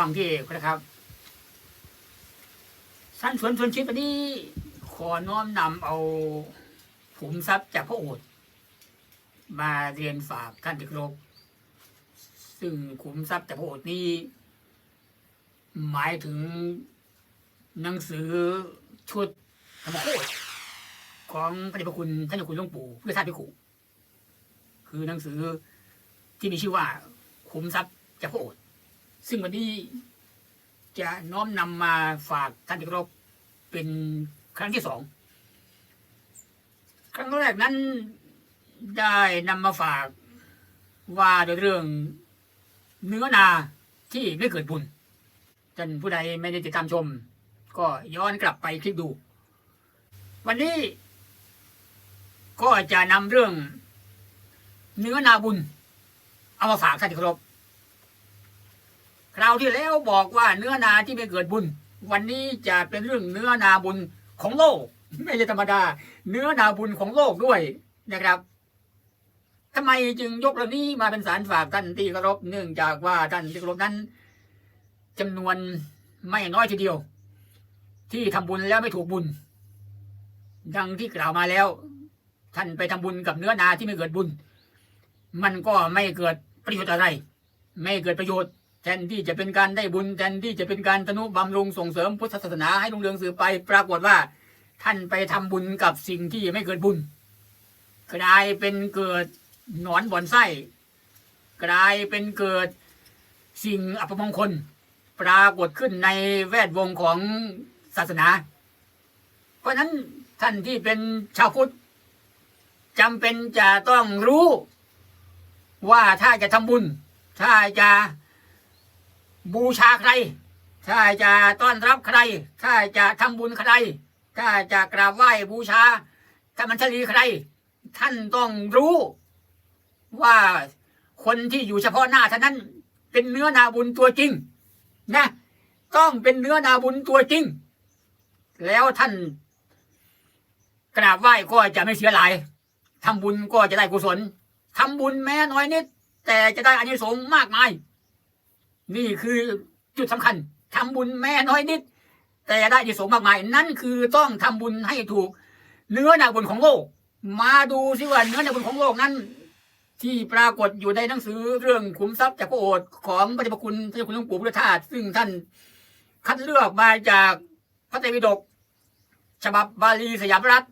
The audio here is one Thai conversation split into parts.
ฟังที่นะครับสั้นสวนชวนชิดวันนี้ ขอน้อมนำเอาขุมทรัพย์จากพระโอษฐ์มาเรียนฝากท่านที่ครพซึ่งขุมทรัพย์จากพระโอษฐ์นี้ หมายถึงหนังสือชุดธรรมโคตรของพระเดชพระคุณท่านเจ้าคุณหลวงปู่เพื่อชาติพิคุคือหนังสือที่มีชื่อว่าขุมทรัพย์จากพระโอษฐ์ ซึ่งวันนี้จะน้อมนำมาฝากท่านที่เคารพเป็นครั้งที่สอง ครั้งแรกนั้นได้นำมาฝากว่าโดยเรื่องเนื้อนาที่ไม่เกิดบุญท่านผู้ใดไม่ได้ติดตามชม ก็ย้อนกลับไปคลิกดู วันนี้ก็จะนำเรื่องเนื้อนาบุญเอามาฝากท่านที่เคารพ คราวที่แล้วบอกว่าเนื้อนาที่ไม่เกิดบุญ วันนี้จะเป็นเรื่องเนื้อนาบุญของโลก ไม่ใช่ธรรมดา เนื้อนาบุญของโลกด้วยนะครับทำไมจึงยกเรื่องนี้มาเป็นสารฝากท่านที่เคารพเนื่องจากว่าท่านที่เคารพนั้นจำนวนไม่น้อยทีเดียว ที่ทำบุญแล้วไม่ถูกบุญ ดังที่กล่าวมาแล้ว ท่านไปทำบุญกับเนื้อนาที่ไม่เกิดบุญ มันก็ไม่เกิดประโยชน์อะไร ไม่เกิดประโยชน์ แทนที่จะเป็นการได้บุญแทนที่จะเป็นการตนุบำรุงส่งเสริมพุทธศาสนาให้รุ่งเรืองสืบไป ปรากฏว่า ท่านไปทำบุญกับสิ่งที่ไม่เกิดบุญ กลายเป็นเกิดหนอนบ่อนไส้ กลายเป็นเกิดสิ่งอัปมงคล ปรากฏขึ้นในแวดวงของศาสนา เพราะนั้นท่านที่เป็นชาวพุทธจำเป็นจะต้องรู้ว่าถ้าจะทำบุญ ถ้าจะ บูชาใคร ถ้าจะต้อนรับใคร ถ้าจะทำบุญใคร ถ้าจะกราบไหว้บูชาถ้ามันชลีใคร ท่านต้องรู้ ว่าคนที่อยู่เฉพาะหน้าเท่านั้น เป็นเนื้อนาบุญตัวจริง นะ ต้องเป็นเนื้อนาบุญตัวจริง แล้วท่านกราบไหว้ก็จะไม่เสียหลายทำบุญก็จะได้กุศลทำบุญแม้น้อยนิด แต่จะได้อานิสงส์มากมาย นี่คือจุดสำคัญทำบุญแม้น้อยนิด แต่ได้อานิสงส์มากมาย นั่นคือต้องทำบุญให้ถูก เนื้อนาบุญของโลก มาดูสิว่าเนื้อนาบุญของโลกนั้น ที่ปรากฏอยู่ในหนังสือเรื่องขุมทรัพย์จากพระโอษฐ์ของพระเจ้าคุณพระเจ้าคุณหลวงปู่พุทธทาสซึ่งท่านคัดเลือกมาจากพระไตรปิฎกฉบับบาลีสยามรัฐ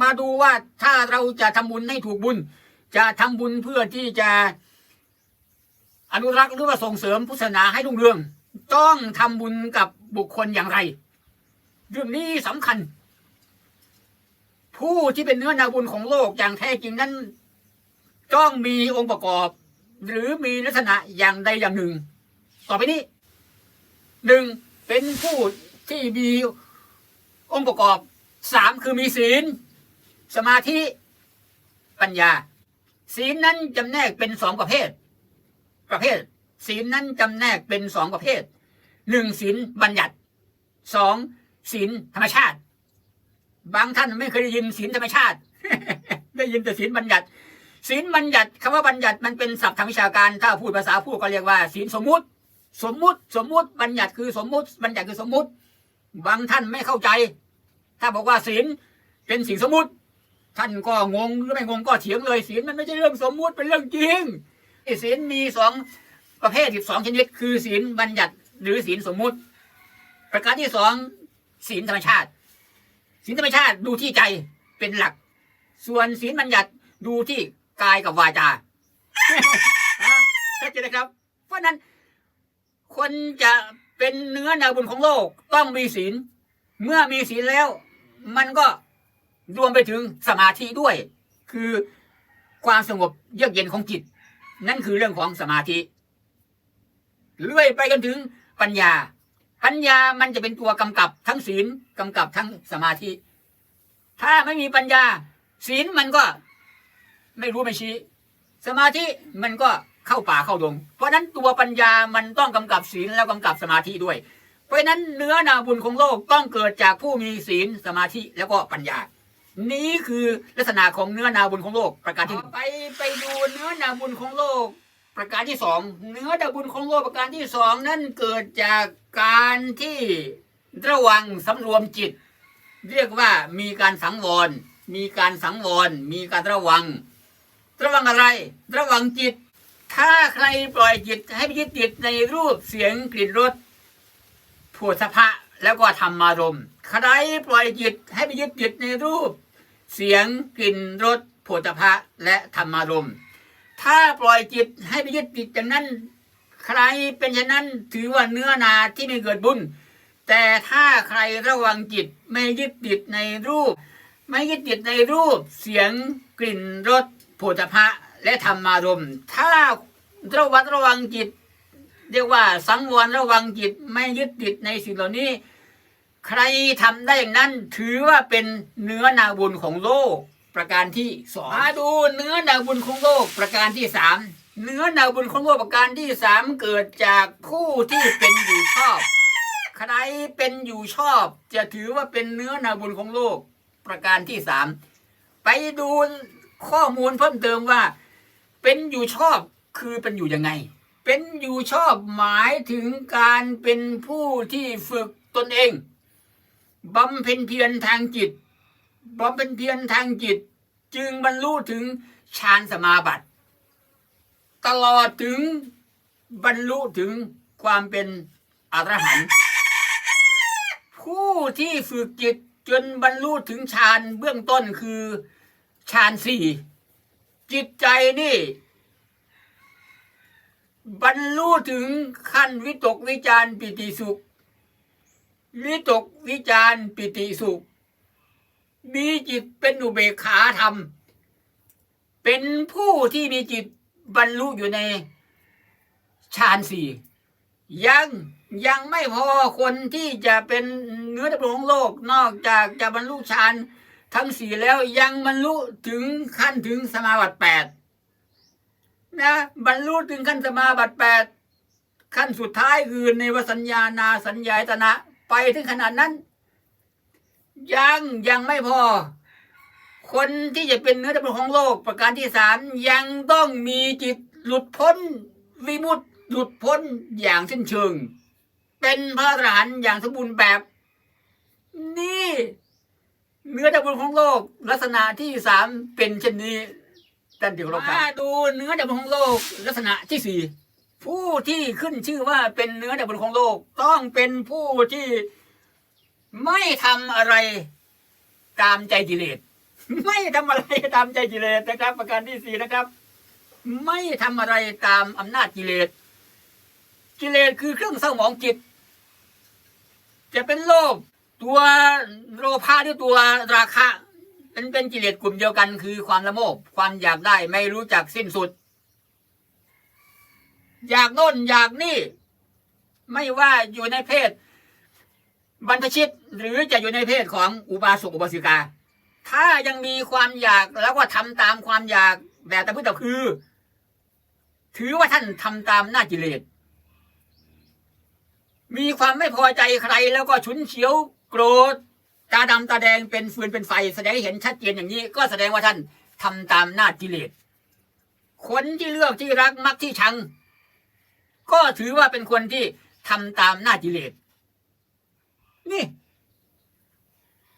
มาดูว่าถ้าเราจะทำบุญให้ถูกบุญ จะทำบุญเพื่อที่จะ อนุรักษ์หรือว่าส่งเสริมพุทธศาสนาให้รุ่งเรือง ต้องทำบุญกับบุคคลอย่างไร เรื่องนี้สำคัญ ผู้ที่เป็นเนื้อนาบุญของโลกอย่างแท้จริงนั้นต้องมีองค์ประกอบ หรือมีลักษณะอย่างใดอย่างหนึ่ง ต่อไปนี้หนึ่งเป็นผู้ที่มีองค์ประกอบสามคือมีศีล สมาธิปัญญา ศีลนั้นจำแนกเป็นสองประเภท ประเภท ศีลนั้นจำแนกเป็นสองประเภทหนึ่งศีลบัญญัติสองศีลธรรมชาติ บางท่านไม่เคยได้ยินศีลธรรมชาติ ได้ยินแต่ศีลบัญญัติศีลบัญญัติคำว่าบัญญัติมันเป็นศัพท์ทางวิชาการ ถ้าพูดภาษาพูดก็เรียกว่าศีลสมมุติ สมมุติ สมมุติบัญญัติคือสมมุติ บัญญัติคือสมมุติ บางท่านไม่เข้าใจ ถ้าบอกว่าศีลเป็นสิ่งสมมุติ ท่านก็งงหรือไม่งงก็เถียงเลยศีลมันไม่ใช่เรื่องสมมุติเป็นเรื่องจริง ศีลมีสองประเภทสิบสองชนิด คือศีลบัญญัติหรือศีลสมมุติ ประการที่สองศีลธรรมชาติศีลธรรมชาติดูที่ใจเป็นหลัก ส่วนศีลบัญญัติดูที่กายกับวาจาเข้าใจนนะครับ เพราะฉะนั้น คนจะเป็นเนื้อนาบุญของโลกต้องมีศีล เมื่อมีศีลแล้ว มันก็รวมไปถึงสมาธิด้วย คือความสงบเยือกเย็นของจิต นั่นคือเรื่องของสมาธิเลื่อยไปกันถึงปัญญา ปัญญามันจะเป็นตัวกำกับทั้งศีลกำกับทั้งสมาธิ ถ้าไม่มีปัญญา ศีลมันก็ไม่รู้ไม่ชี้ สมาธิมันก็เข้าป่าเข้าดง เพราะนั้นตัวปัญญามันต้องกำกับศีลแล้วกำกับสมาธิด้วย เพราะฉะนั้นเนื้อนาบุญของโลกต้องเกิดจากผู้มีศีลสมาธิแล้วก็ปัญญา นี้คือลักษณะของเนื้อนาบุญของโลก ประการที่หนึ่งไปไปดูเนื้อนาบุญของโลก ประการที่สองเนื้อนาบุญของโลกประการที่สองนั่นเกิดจากการที่ระวังสำรวมจิต เรียกว่ามีการสังวร มีการสังวร มีการระวัง ระวังอะไร ระวังจิต ถ้าใครปล่อยจิตให้ไปยึดติดในรูปเสียงกลิ่นรสโผฏฐพะแล้วก็ธรรมารมใครปล่อยจิตให้ไปยึดติดในรูป เสียงกลิ่นรสโผฏฐพะและธรรมารมณ์ถ้าปล่อยจิตให้ไปยึดติดอย่างนั้น ใครเป็นเช่นนั้นถือว่าเนื้อนาที่ไม่เกิดบุญ แต่ถ้าใครระวังจิตไม่ยึดติดในรูป ไม่ยึดติดในรูป เสียงกลิ่นรสโผฏฐะและธรรมารมณ์ถ้าระวัดระวังจิต เรียกว่าสังวรระวังจิตไม่ยึดติดในสิ่งเหล่านี้ ใครทำได้อย่างนั้นถือว่าเป็นเนื้อนาบุญของโลก ประการที่สองมาดูเนื้อนาบุญของโลกประการที่สามเนื้อนาบุญของโลกประการที่สามเกิดจากผู้ที่เป็นอยู่ชอบ ใครเป็นอยู่ชอบ จะถือว่าเป็นเนื้อนาบุญของโลก ประการที่สามไปดูข้อมูลเพิ่มเติมว่า เป็นอยู่ชอบคือเป็นอยู่ยังไง เป็นอยู่ชอบหมายถึงการเป็นผู้ที่ฝึกตนเอง บำเพ็ญเพียรทางจิตบำเพ็ญเพียรทางจิต จึงบรรลุถึงฌานสมาบัติ ตลอดถึงบรรลุถึงความเป็นอรหันต์ผู้ที่ฝึกจิตจนบรรลุถึงฌานเบื้องต้นคือฌานสี่จิตใจนี่ บรรลุถึงขั้นวิตกวิจารปิติสุข วิตกวิจารปิติสุข มีจิตเป็นอุเบกขาธรรม เป็นผู้ที่มีจิตบรรลุอยู่ในฌานสี่ยังยังไม่พอคนที่จะเป็นเนื้อตะบของโลกนอกจากจะบรรลุฌานทั้งสี่แล้วยังบรรลุถึงขั้นถึงสมาบัติแปดนะบรรลุถึงขั้นสมาบัติแปดขั้นสุดท้ายคือในวสัญญานาสัญญาตนะ ไปถึงขนาดนั้น ยังยังไม่พอ คนที่จะเป็นเนื้อตะบของโลกประการที่สามยังต้องมีจิตหลุดพ้น วิมุตติหลุดพ้นอย่างสิ้นเชิง เป็นพระอรหันต์อย่างสมบูรณ์แบบ นี่เนื้อดำบนของโลก ลักษณะที่สามเป็นเช่นนี้ท่านเดี๋ยวเราดูเนื้อดำบนของโลก ลักษณะที่สี่ ผู้ที่ขึ้นชื่อว่าเป็นเนื้อดำบนของโลก ต้องเป็นผู้ที่ไม่ทำอะไรตามใจกิเลสไม่ทำอะไรตามใจกิเลสนะครับ ประการที่สี่นะครับ ไม่ทำอะไรตามอำนาจกิเลสกิเลสคือเครื่องเศร้าหมองจิต จะเป็นโลภตัวโลภะหรือตัวราคะเป็นเป็นกิเลสกลุ่มเดียวกัน คือความละโมบความอยากได้ไม่รู้จักสิ้นสุด อยากโน่นอยากนี่ ไม่ว่าอยู่ในเพศ บรรพชิตหรือจะอยู่ในเพศของอุบาสกอุบาสิกา ถ้ายังมีความอยากแล้วก็ทำตามความอยากแบบตะพื้นตะคือ ถือว่าท่านทำตามหน้ากิเลสมีความไม่พอใจใครแล้วก็ฉุนเฉียวโกรธตาดำตาแดงเป็นฟืนเป็นไฟ แสดงให้เห็นชัดเจนอย่างนี้ ก็แสดงว่าท่านทำตามหน้ากิเลสคนที่เลือกที่รักมักที่ชัง ก็ถือว่าเป็นคนที่ทำตามหน้ากิเลสนี่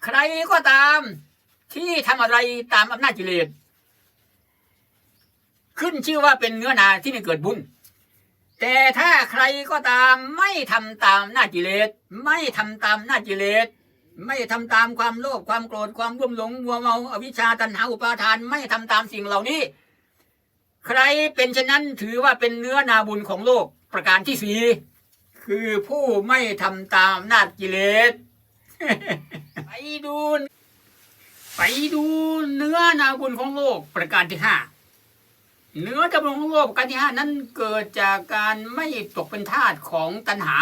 ใครก็ตามที่ทำอะไรตามอำนาจกิเลสขึ้นชื่อว่าเป็นเนื้อนาที่ไม่เกิดบุญ แต่ถ้าใครก็ตามไม่ทำตามหน้ากิเลสไม่ทำตามหน้ากิเลสไม่ทำตามความโลภความโกรธความรุ่มหลงมัวเมาอวิชชาตัณหาอุปาทานไม่ทำตามสิ่งเหล่านี้ ใครเป็นเช่นนั้นถือว่าเป็นเนื้อนาบุญของโลก ประการที่สี่คือผู้ไม่ทำตามนาจกิเลส ไปดู ไปดูเนื้อนาบุญของโลกประการที่ห้าเนื้อดำรงของโลกประการที่ห้านั้นเกิดจากการไม่ตกเป็นทาสของตัณหา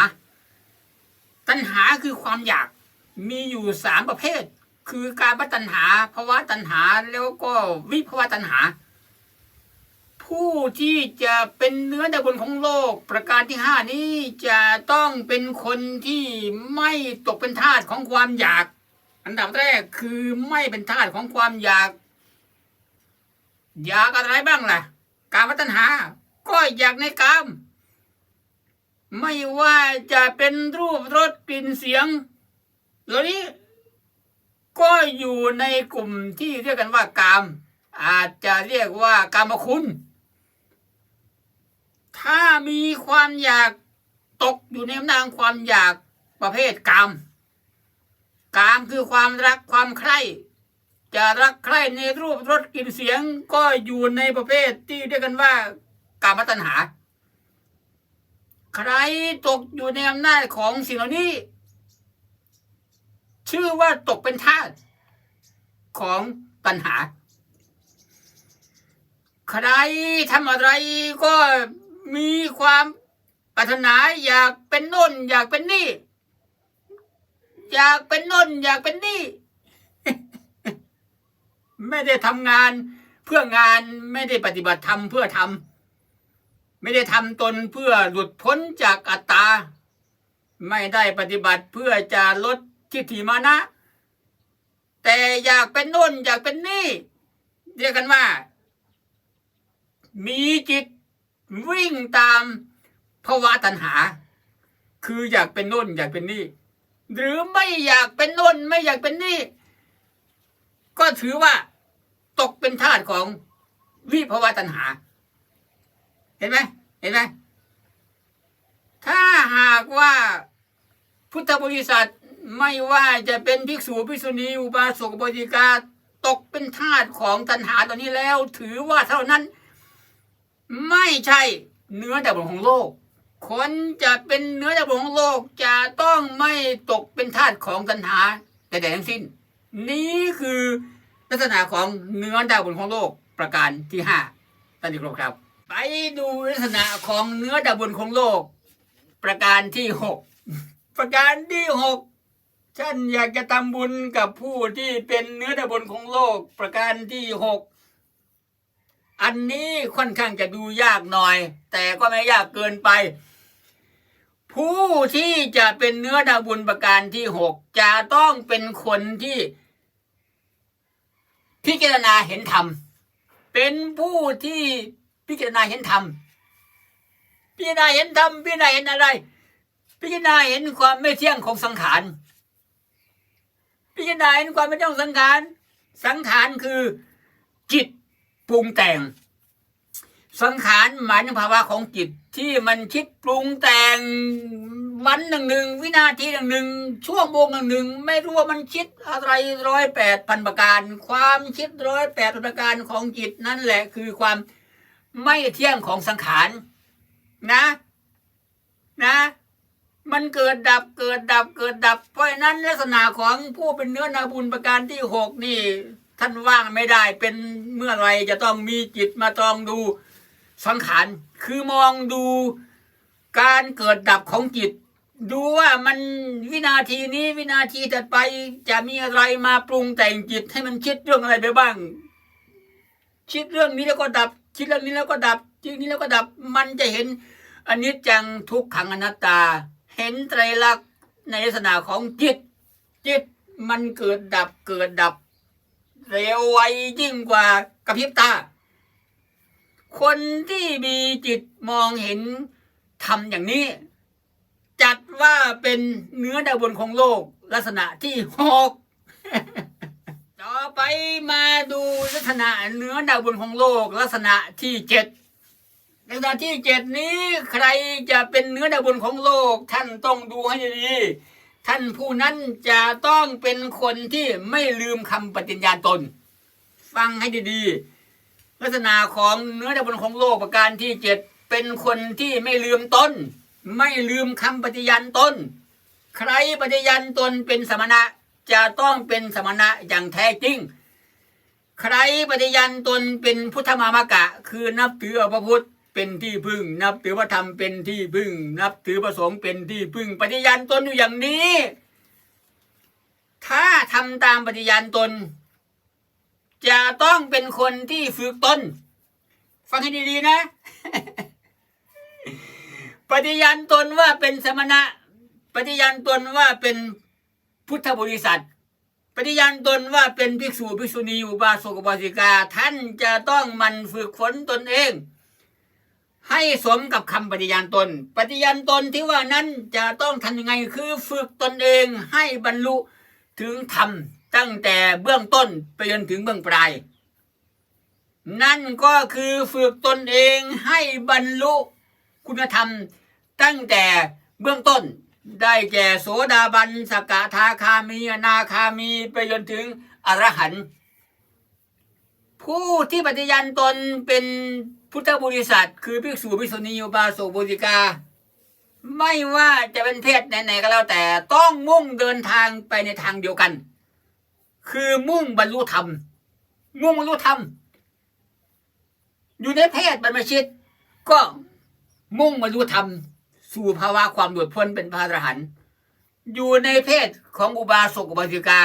ตัณหาคือความอยากมีอยู่สามประเภท คือการบัตัณหาภาวะตัณหาแล้วก็วิภาวะตัณหา ผู้ที่จะเป็นเนื้อดำรงของโลก ประการที่ห้านี้จะต้องเป็นคนที่ไม่ตกเป็นทาสของความอยาก อันดับแรกคือไม่เป็นทาสของความอยาก อยากอะไรบ้างล่ะ การวัฒนหาก็อยากในกาม ไม่ว่าจะเป็นรูปรสกลิ่นเสียงเหล่านี้ก็อยู่ในกลุ่มที่เรียกกันว่ากาม อาจจะเรียกว่ากามคุณ ถ้ามีความอยากตกอยู่ในอำนาจของความอยากประเภทกามกามคือความรักความใคร่ จะรักใคร่ในรูปรสกลิ่นเสียงก็อยู่ในประเภทที่เรียกกันว่ากามตัณหา ใครตกอยู่ในอำนาจของสิ่งเหล่านี้ ชื่อว่าตกเป็นทาสของตัณหา ใครทำอะไรก็ มีความปรารถนาอยากเป็นโน่น อยากเป็นนี่ อยากเป็นโน่น อยากเป็นนี่ ไม่ได้ทำงานเพื่องานไม่ได้ปฏิบัติธรรมเพื่อทำไม่ได้ทำตนเพื่อหลุดพ้นจากอัตตา ไม่ได้ปฏิบัติเพื่อจะลดทิฏฐิมานะ แต่อยากเป็นโน่น อยากเป็นนี่ เรียกกันว่า มีจิต วิ่งตามภาวะตัณหา คืออยากเป็นน่นอยากเป็นนี่ หรือไม่อยากเป็นน่นไม่อยากเป็นนี่ ก็ถือว่าตกเป็นทาสของวิภาวะตัณหา เห็นไหมเห็นไหมถ้าหากว่าพุทธบริษัทไม่ว่าจะเป็นภิกษุภิกษุณีอุบาสกบริกาตกเป็นทาสของตัณหาตอนนี้แล้ว ถือว่าเท่านั้น ไม่ใช่เนื้อแต่บนของโลก คนจะเป็นเนื้อแต่บนของโลกจะต้องไม่ตกเป็นทาสของตัณหาแต่แต่ทั้งสิ้น นี้คือลักษณะของเนื้อดาวบนของโลกประการที่ห้าท่านที่ครบครับ ไปดูลักษณะของเนื้อดาวบนของโลก ประการที่หกประการที่หกท่านอยากจะทำบุญกับผู้ที่เป็นเนื้อดาวบนของโลก ประการที่หก อันนี้ค่อนข้างจะดูยากหน่อย แต่ก็ไม่ยากเกินไป ผู้ที่จะเป็นเนื้อดาวบุญประการที่หกจะต้องเป็นคนที่ พิจารณาเห็นธรรม เป็นผู้ที่พิจารณาเห็นธรรม พิจารณาเห็นธรรมพิจารณาเห็นอะไร พิจารณาเห็นความไม่เที่ยงของสังขาร พิจารณาเห็นความไม่เที่ยงของสังขาร สังขารคือจิต ปรุงแต่ง สังขารหมายถึงภาวะของจิตที่มันคิดปรุงแต่งวันหนึ่งหนึ่งวินาทีหนึ่งหนึ่งช่วงโมงหนึ่งหนึ่งไม่รู้ว่ามันคิดอะไรร้อยแปดพันประการ ความคิดร้อยแปดพันประการของจิตนั่นแหละคือความไม่เที่ยงของสังขารนะนะ มันเกิดดับเกิดดับเกิดดับ เพราะฉะนั้นลักษณะของผู้เป็นเนื้อนาบุญประการที่หกนี่ ท่านว่างไม่ได้เป็นเมื่อไรจะต้องมีจิตมาตองดูสังขารคือมองดูการเกิดดับของจิต ดูว่ามันวินาทีนี้วินาทีถัดไปจะมีอะไรมาปรุงแต่งจิตให้มันคิดเรื่องอะไรไปบ้าง คิดเรื่องนี้แล้วก็ดับ คิดเรื่องนี้แล้วก็ดับคิดนี้แล้วก็ดับมันจะเห็นอนิจจังทุกขังอนัตตา เห็นไตรลักษณ์ในลักษณะของจิต จิตมันเกิดดับเกิดดับ เร็วไวยิ่งกว่ากระพริบตา คนที่มีจิตมองเห็นทำอย่างนี้ จัดว่าเป็นเนื้อดาวบนของโลกลักษณะที่หกต่อไปมาดูลักษณะเนื้อดาวบนของโลกลักษณะที่เจ็ดลักษณะที่เจ็ดนี้ใครจะเป็นเนื้อดาวบนของโลกท่านต้องดูให้ดี ท่านผู้นั้นจะต้องเป็นคนที่ไม่ลืมคำปฏิญญาตน ฟังให้ดีๆ ลักษณะของเนื้อดาวบนของโลกประการที่เจ็ดเป็นคนที่ไม่ลืมตนไม่ลืมคำปฏิญาณตน ใครปฏิญาณตนเป็นสมณะจะต้องเป็นสมณะอย่างแท้จริง ใครปฏิญาณตนเป็นพุทธมามกะ คือนับถือพระพุทธ เป็นที่พึ่ง นับถือพระธรรมเป็นที่พึ่ง นับถือพระสงฆ์เป็นที่พึ่ง ปฏิญาณตนอยู่อย่างนี้ ถ้าทำตามปฏิญาณตน จะต้องเป็นคนที่ฝึกตน ฟังให้ดีๆนะ ปฏิญาณตนว่าเป็นสมณะ ปฏิญาณตนว่าเป็นพุทธบริษัทปฏิญาณตนว่าเป็นภิกษุภิกษุณีอุบาสกอุบาสิกา ท่านจะต้องมันฝึกฝนตนเอง ให้สมกับคำปฏิญาณตน ปฏิญาณตนที่ว่านั้นจะต้องทำยังไงคือฝึกตนเองให้บรรลุถึงธรรมตั้งแต่เบื้องต้นไปจนถึงเบื้องปลาย นั่นก็คือฝึกตนเองให้บรรลุคุณธรรมตั้งแต่เบื้องต้นได้แก่โสดาบันสกทาคามี อนาคามี ไปจนถึงอรหันต์ ผู้ที่ปฏิญาณตนเป็นพุทธบริษัท คือภิกษุภิกษุณีอุบาสกบุติกา ไม่ว่าจะเป็นเพศไหนๆก็แล้วแต่ต้องมุ่งเดินทางไปในทางเดียวกัน คือมุ่งบรรลุธรรม มุ่งบรรลุธรรม อยู่ในเพศบรรพชิต ก็มุ่งบรรลุธรรม สู่ภาวะความหลุดพ้นเป็นพระอรหันต์อยู่ในเพศของอุบาสกอุบาสิกา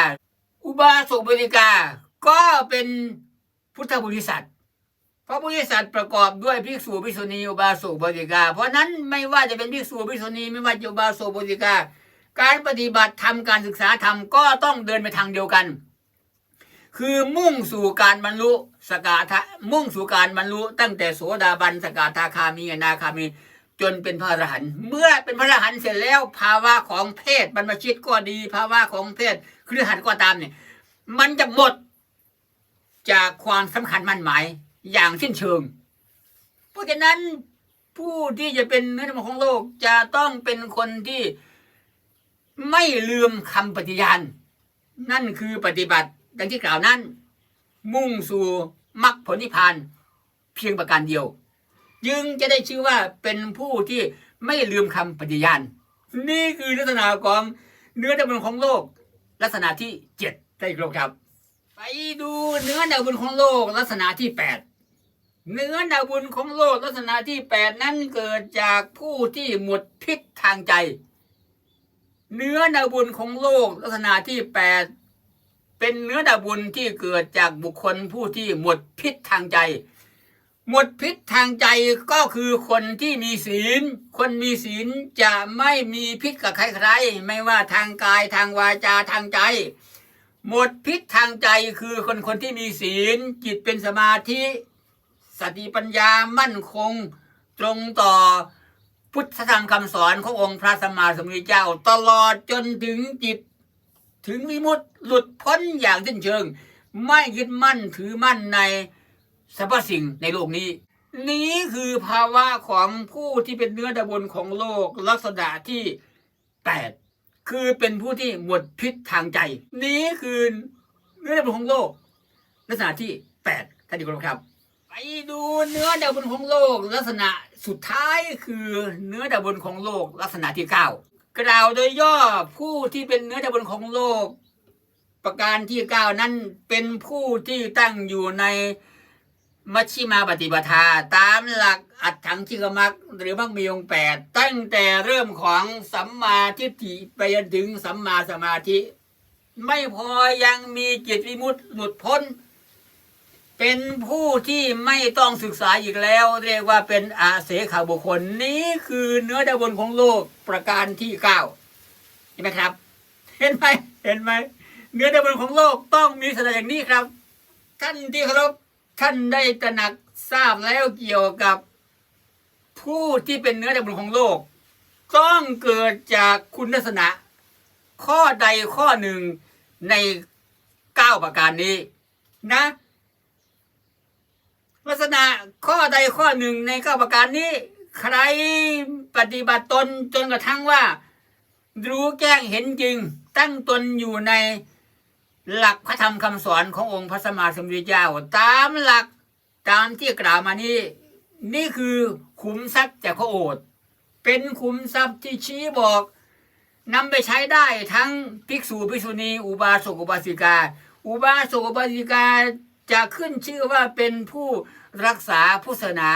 อุบาสกอุบาสิกาก็เป็น พุทธบริษัทเพราะบริษัทประกอบด้วยภิกษุภิกษุณีอุบาสกอุบาสิกา เพราะนั้นไม่ว่าจะเป็นภิกษุภิกษุณีไม่ว่าจะอุบาสกอุบาสิกา การปฏิบัติธรรมการศึกษาธรรมก็ต้องเดินไปทางเดียวกัน คือมุ่งสู่การบรรลุสกาทะมุ่งสู่การบรรลุตั้งแต่โสดาบันสกาทาคามีอนาคามีจนเป็นพระอรหันต์เมื่อเป็นพระอรหันต์เสร็จแล้วภาวะของเพศบรรพชิตก็ดี ภาวะของเพศครือหันก็ตามเนี่ยมันจะหมด จากความสำคัญมั่นหมายอย่างสิ้นเชิง เพราะฉะนั้นผู้ที่จะเป็นเนื้อธรรมของโลกจะต้องเป็นคนที่ไม่ลืมคำปฏิญาณ นั่นคือปฏิบัติดังที่กล่าวนั้น มุ่งสู่มรรคผลนิพพานเพียงประการเดียว จึงจะได้ชื่อว่าเป็นผู้ที่ไม่ลืมคำปฏิญาณ นี่คือลักษณะของเนื้อดำบนของโลก ลักษณะที่เจ็ดได้ครบครับ ไปดูเนื้อดาวบุญของโลกลักษณะที่แปดเนื้อดาวบุญของโลกลักษณะที่แปดนั้นเกิดจากผู้ที่หมดพิษทางใจ เนื้อดาวบุญของโลกลักษณะที่แปดเป็นเนื้อดาวบุญที่เกิดจากบุคคลผู้ที่หมดพิษทางใจ หมดพิษทางใจก็คือคนที่มีศีล คนมีศีลจะไม่มีพิษกับใครๆไม่ว่าทางกายทางวาจาทางใจ หมดพิษทางใจคือคนคนที่มีศีล จิตเป็นสมาธิสติปัญญามั่นคง ตรงต่อพุทธธรรมคำสอนขององค์พระสัมมาสัมพุทธเจ้า ตลอดจนถึงจิต ถึงวิมุตติหลุดพ้นอย่างสิ้นเชิง ไม่ยึดมั่นถือมั่นในสรรพสิ่งในโลกนี้ นี้คือภาวะของผู้ที่เป็นเนื้อดบนของโลกลักษณะที่แปด คือเป็นผู้ที่หมดพิษทางใจ นี้คือเนื้อดบนของโลกลักษณะที่แปดท่านที่เคารครับ ไปดูเนื้อดาวบนของโลก ลักษณะสุดท้ายคือเนื้อดาวบนของโลก ลักษณะที่เก้ากล่าวโดยย่อผู้ที่เป็นเนื้อดาวบนของโลก ประการที่เก้านั้นเป็นผู้ที่ตั้งอยู่ใน มัชชิมาปฏิปทา ตามหลักอัตถังชิกมักหรือมักมีองแปดตั้งแต่เริ่มของสัมมาทิฏฐิไปจนถึงสัมมาสมาธิ ไม่พอยังมีจิตวิมุตติหลุดพ้น เป็นผู้ที่ไม่ต้องศึกษาอีกแล้ว เรียกว่าเป็นอาเสขาบุคคลนี้คือเนื้อดาวบนของโลกประการที่เก้าเห็นไหมครับ เห็นไหมเห็นไหมเนื้อดาวบนของโลกต้องมีสถานะอย่างนี้ครับ ท่านที่เคารพ ท่านได้ตระหนักทราบแล้วเกี่ยวกับผู้ที่เป็นเนื้อดาวบนของโลก ต้องเกิดจากคุณลักษณะ ข้อใดข้อหนึ่งในเก้าประการนี้ นะ ลักษณะข้อใดข้อหนึ่งในเก้าประการนี้ ใครปฏิบัติตนจนกระทั่งว่า รู้แจ้งเห็นจริง ตั้งตนอยู่ใน หลักพระธรรมคำสอนขององค์พระสมมาสมุทธเจ้าตามหลักตามที่กล่าวมานี้นี่คือขุมทรัพย์จากพระโอษฐ์เป็นขุมทรัพย์ที่ชี้บอกนำไปใช้ได้ทั้งภิกษุภิกษุณีอุบาสกอุบาสิกา อุบาสกอุบาสิกาจะขึ้นชื่อว่าเป็นผู้รักษาพุทธศาสนา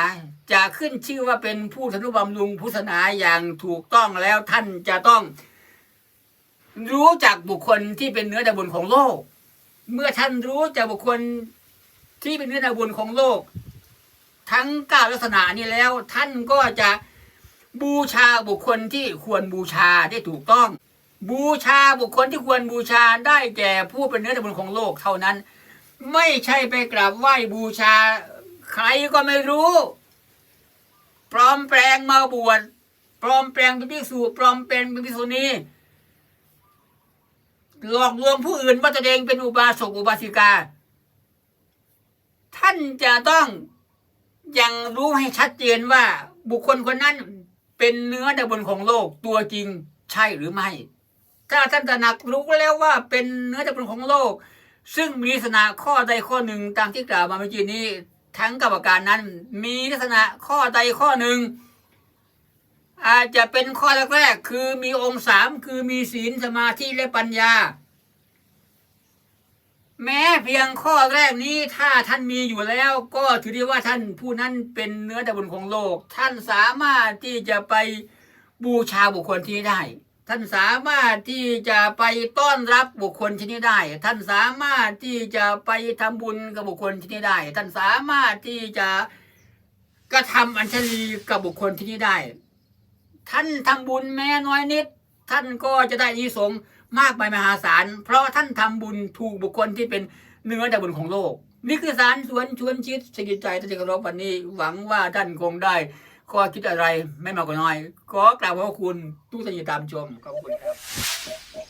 จะขึ้นชื่อว่าเป็นผู้ธนุบำรุงพุทธศาสนาอย่างถูกต้องแล้วท่านจะต้อง รู้จักบุคคลที่เป็นเนื้อดาบุญของโลก เมื่อท่านรู้จักบุคคลที่เป็นเนื้อดาบุญของโลก ทั้งเก้าลักษณะนี้แล้ว ท่านก็จะบูชาบุคคลที่ควรบูชาได้ถูกต้อง บูชาบุคคลที่ควรบูชาได้แก่ผู้เป็นเนื้อดาบุญของโลกเท่านั้น ไม่ใช่ไปกราบไหว้บูชาใครก็ไม่รู้ปลอมแปลงมาบวชปลอมแปลงเป็นภิกษุปลอมแปลงเป็นภิกษุณี หลอกลวงผู้อื่นว่าตัวเองเป็นอุบาสกอุบาสิกา ท่านจะต้องยังรู้ให้ชัดเจนว่าบุคคลคนนั้นเป็นเนื้อในบนของโลกตัวจริงใช่หรือไม่ ถ้าท่านตระหนักรู้แล้วว่าเป็นเนื้อในบนของโลก ซึ่งมีลักษณะข้อใดข้อหนึ่งตามที่กล่าวมาเมื่อกี้นี้ ทั้งกับประการนั้น มีลักษณะข้อใดข้อหนึ่ง อาจจะเป็นข้อแรกๆคือมีองค์สามคือมีศีลสมาธิและปัญญา แม้เพียงข้อแรกนี้ถ้าท่านมีอยู่แล้ว ก็ถือได้ว่าท่านผู้นั้นเป็นเนื้อแต่บุญของโลก ท่านสามารถที่จะไปบูชาบุคคลที่ได้ ท่านสามารถที่จะไปต้อนรับบุคคลที่นี้ได้ ท่านสามารถที่จะไปทำบุญกับบุคคลที่นี้ได้ ท่านสามารถที่จะกระทำอัญชลีกับบุคคลที่นี้ได้ ท่านทำบุญแม้น้อยนิด ท่านก็จะได้อานิสงส์มากมายมหาศาล เพราะท่านทำบุญถูกบุคคลที่เป็นเนื้อแต่บุญของโลก นี่คือสารสวนชวนชิดสกิจใจท่านจะกรบวันนี้ หวังว่าท่านคงได้ข้อคิดอะไรไม่มากก็น้อย ขอกราบขอบคุณทุกท่านที่ตามชมขอบคุณครับ